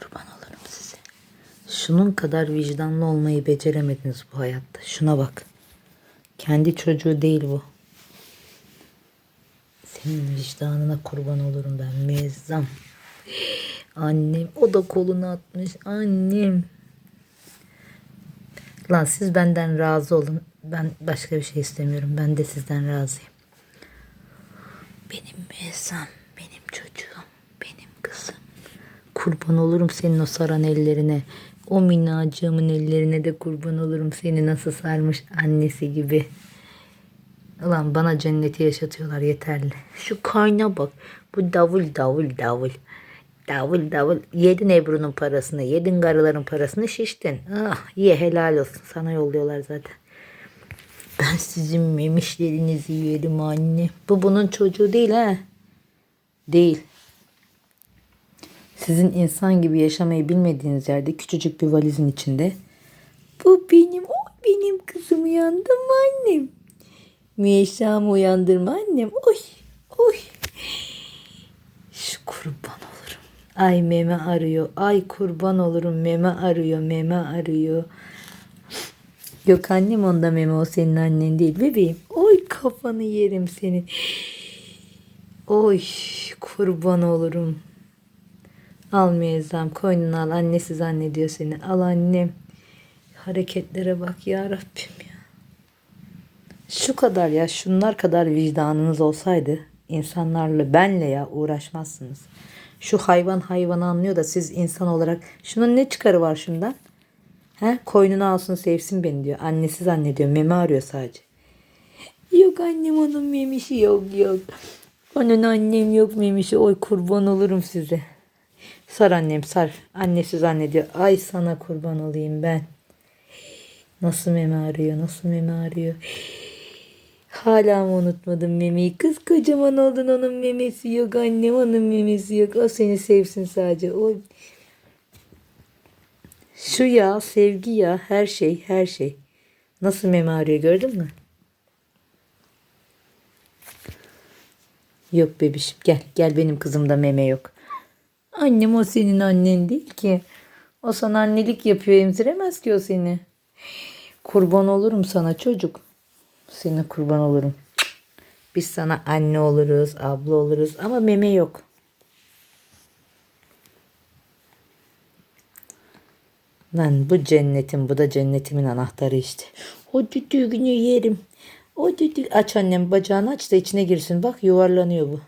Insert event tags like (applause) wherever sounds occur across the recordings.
Kurban olurum size. Şunun kadar vicdanlı olmayı beceremediniz bu hayatta. Şuna bak. Kendi çocuğu değil bu. Senin vicdanına kurban olurum ben. Mezzam. Annem. O da kolunu atmış. Annem. Lan siz benden razı olun. Ben başka bir şey istemiyorum. Ben de sizden razıyım. Benim Mezzam. Benim çocuğum. Kurban olurum senin o saran ellerine. O minnacığımın ellerine de kurban olurum. Seni nasıl sarmış annesi gibi. Ulan bana cenneti yaşatıyorlar yeterli. Şu kayna bak. Bu davul davul davul. Davul davul. Yedin Ebru'nun parasını, yedin karıların parasını şiştin. Ah ye helal olsun. Sana yolluyorlar zaten. Ben sizin memişlerinizi yerim anne. Bu bunun çocuğu değil ha. Değil. Sizin insan gibi yaşamayı bilmediğiniz yerde küçücük bir valizin içinde. Bu benim, o benim kızım uyandı mı annem? Müeşşamı uyandırma annem. Oy, oy. Şu kurban olurum. Ay meme arıyor. Ay kurban olurum meme arıyor, meme arıyor. Yok annem onda meme o senin annen değil bebeğim. Oy kafanı yerim senin. Oy kurban olurum. Al Mezzam koynuna al annesi zannediyor seni. Al annem. Hareketlere bak ya Rabbim ya. Şu kadar ya şunlar kadar vicdanınız olsaydı insanlarla benle ya uğraşmazsınız. Şu hayvan hayvanı anlıyor da siz insan olarak şunun ne çıkarı var şundan? He? Koynuna alsın sevsin beni diyor. Annesi zannediyor. Meme arıyor sadece. Yok annem onun memişi yok yok. Onun annem yok memişi. Oy kurban olurum size. Sar annem sar. Annesi zannediyor. Ay sana kurban olayım ben. Nasıl meme arıyor? Nasıl meme arıyor? Hala mı unutmadın memeyi? Kız kocaman oldun onun memesi yok annem onun memesi yok. O seni sevsin sadece. O şu ya sevgi ya her şey her şey. Nasıl meme arıyor gördün mü? Yok bebişim gel gel benim kızımda meme yok. Annem o senin annen değil ki. O sana annelik yapıyor emziremez ki o seni. Kurban olurum sana çocuk. Senin kurban olurum. Biz sana anne oluruz, abla oluruz ama meme yok. Lan bu cennetin, bu da cennetimin anahtarı işte. O düdüğünü yerim. O düdük. Aç annem bacağını aç da içine girsin. Bak yuvarlanıyor bu.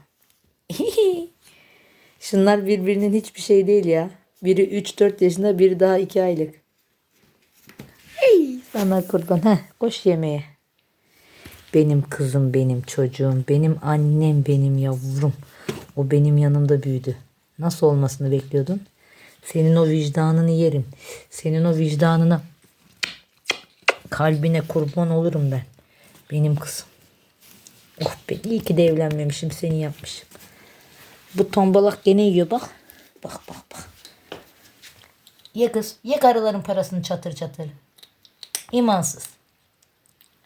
(laughs) Şunlar birbirinin hiçbir şey değil ya. Biri 3-4 yaşında, biri daha 2 aylık. Ey sana kurban. Heh, koş yemeğe. Benim kızım, benim çocuğum, benim annem, benim yavrum. O benim yanımda büyüdü. Nasıl olmasını bekliyordun? Senin o vicdanını yerim. Senin o vicdanına, kalbine kurban olurum ben. Benim kızım. Oh be iyi ki de evlenmemişim seni yapmışım. Bu tombalak gene yiyor bak. Bak bak bak. Ye kız. Ye karıların parasını çatır çatır. İmansız.